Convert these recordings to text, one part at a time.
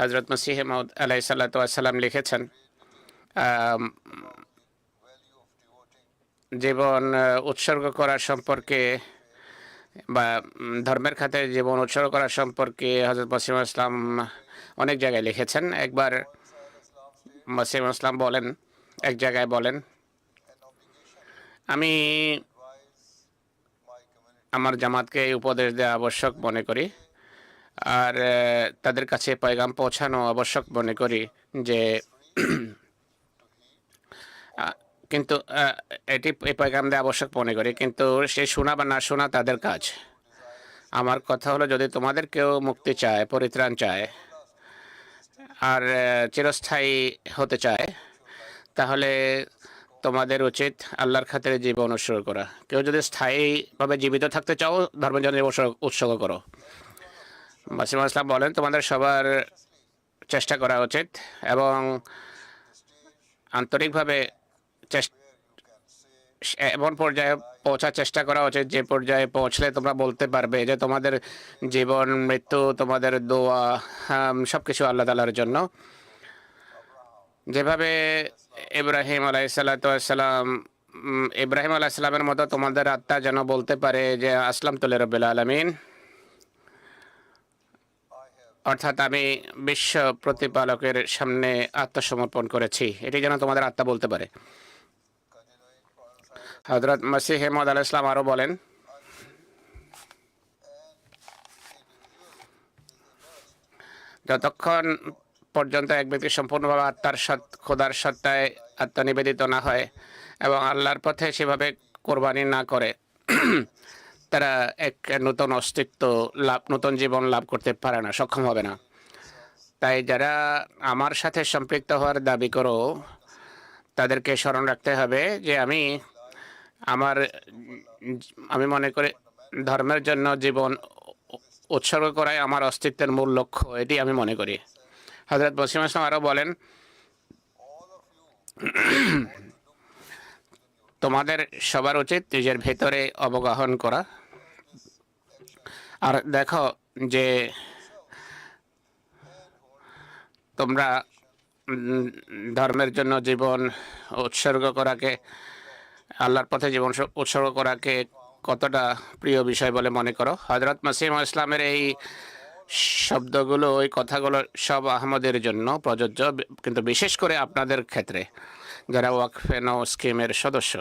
হজরত মসিহ মৌদ আলাই সাল্লাম লিখেছেন জীবন উৎসর্গ করা সম্পর্কে বা ধর্মের খাতে জীবন উৎসর্গ করা সম্পর্কে হজরত মসিম ইসলাম অনেক জায়গায় লিখেছেন। একবার মসিম ইসলাম বলেন, এক জায়গায় বলেন, আমি আমার জামাতকে এই উপদেশ দেওয়া আবশ্যক মনে করি। আর তাদের কাছে পয়গাম পৌঁছানো আবশ্যক মনে করি যে কিন্তু এটি এই পয়গাম দেওয়া আবশ্যক মনে করি। কিন্তু সে শোনা বা না শোনা তাদের কাজ। আমার কথা হলো, যদি তোমাদের কেউ মুক্তি চায়, পরিত্রাণ চায়, আর চিরস্থায়ী হতে চায়, তাহলে তোমাদের উচিত আল্লাহর খাতিরে জীবন উৎসর্গ করা। কেউ যদি স্থায়ীভাবে জীবিত থাকতে চাও ধর্মের জন্য উৎসর্গ- করো। মাসিম ইসলাম বলেন তোমাদের সবার চেষ্টা করা উচিত এবং আন্তরিকভাবে এমন পর্যায়ে পৌঁছার চেষ্টা করা উচিত যে পর্যায়ে পৌঁছলে তোমরা বলতে পারবে যে তোমাদের জীবন, মৃত্যু, তোমাদের দোয়া সব কিছু আল্লাহ তালার জন্য। যেভাবে ইব্রাহিম আলাইসাল্লাম ইব্রাহিম আলাইসাল্লামের মতো তোমাদের আত্মা যেন বলতে পারে যে আসলাম তুলে রবিল আলমিন। অর্থাৎ আমি বিশ্ব প্রতিপালকের সামনে আত্মসমর্পণ করেছি। এটি যেন তোমাদের আত্মা বলতে পারে। হজরত মাসি হেমদ আল ইসলাম আরও বলেন, যতক্ষণ পর্যন্ত এক ব্যক্তি সম্পূর্ণভাবে আত্মার সৎ, খোদার সত্তায় আত্মনিবেদিত না হয় এবং আল্লাহর পথে সেভাবে কোরবানি না করে তারা এক নতুন অস্তিত্ব লাভ, নতুন জীবন লাভ করতে পারে না, সক্ষম হবে না। তাই যারা আমার সাথে সম্পৃক্ত হওয়ার দাবি করো, তাদেরকে স্মরণ রাখতে হবে যে আমি, আমার, আমি মনে করি ধর্মের জন্য জীবন উৎসর্গ করাই আমার অস্তিত্বের মূল লক্ষ্য, এটি আমি মনে করি। হজরত বসিম আসলাম আরও বলেন, তোমাদের সবার উচিত নিজের ভেতরে অবগাহন করা। আর দেখো যে তোমরা ধর্মের জন্য জীবন উৎসর্গ করাকে, আল্লাহর পথে জীবন উৎসর্গ করাকে কতটা প্রিয় বিষয় বলে মনে করো? হজরত মাসিম ইসলামের এই শব্দগুলো, ওই কথাগুলো সব আহমদের জন্য প্রযোজ্য কিন্তু বিশেষ করে আপনাদের ক্ষেত্রে, যারা ওয়াকফেনো স্কিমের সদস্য।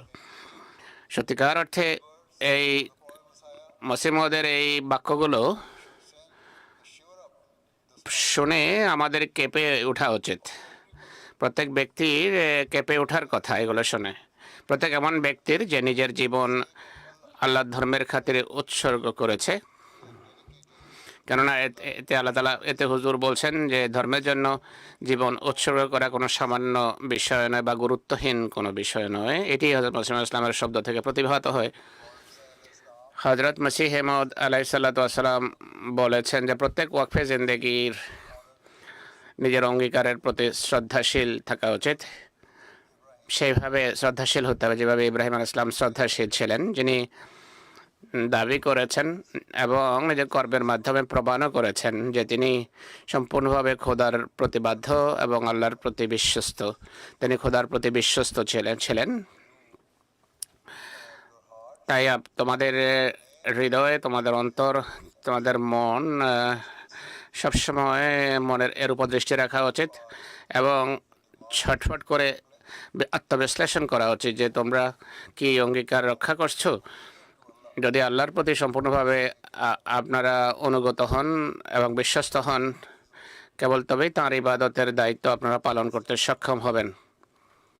সত্যিকার অর্থে এই মসিমদের এই বাক্যগুলো শুনে আমাদের কেঁপে ওঠা উচিত। প্রত্যেক ব্যক্তির কেঁপে ওঠার কথা এগুলো শুনে। প্রত্যেক এমন ব্যক্তির যে নিজের জীবন আল্লাহ ধর্মের খাতিরে উৎসর্গ করেছে। কেননা এতে- আল্লাহ তালা, এতে হুজুর বলছেন যে ধর্মের জন্য জীবন উৎসর্গ করা কোনো সামান্য বিষয় নয় বা গুরুত্বহীন কোনো বিষয় নয়। এটি হজরত মুসলিম ইসলামের শব্দ থেকে প্রতিভাত হয়। হজরত মসিহ হেমদ আলাই সাল্লাম বলেছেন যে প্রত্যেক ওয়াকফে জিন্দগির নিজের অঙ্গীকারের প্রতি শ্রদ্ধাশীল থাকা উচিত। সেইভাবে শ্রদ্ধাশীল হতে হবে, যেভাবে ইব্রাহিম আল ইসলাম শ্রদ্ধাশীল ছিলেন, যিনি দাবি করেছেন এবং নিজের কর্মের মাধ্যমে প্রমাণও করেছেন যে তিনি সম্পূর্ণভাবে খোদার প্রতি বাধ্য এবং আল্লাহর প্রতি বিশ্বস্ত। তিনি খোদার প্রতি বিশ্বস্ত ছিলেন ছিলেন। তাই তোমাদের হৃদয়ে, তোমাদের অন্তর, তোমাদের মন সবসময় মনের এর উপর দৃষ্টি রাখা উচিত এবং ছটফট করে আত্মবিশ্লেষণ করা উচিত যে তোমরা কি অঙ্গীকার রক্ষা করছ। যদি আল্লাহর প্রতি সম্পূর্ণভাবে আপনারা অনুগত হন এবং বিশ্বস্ত হন, কেবল তবেই তাঁর ইবাদতের দায়িত্ব আপনারা পালন করতে সক্ষম হবেন।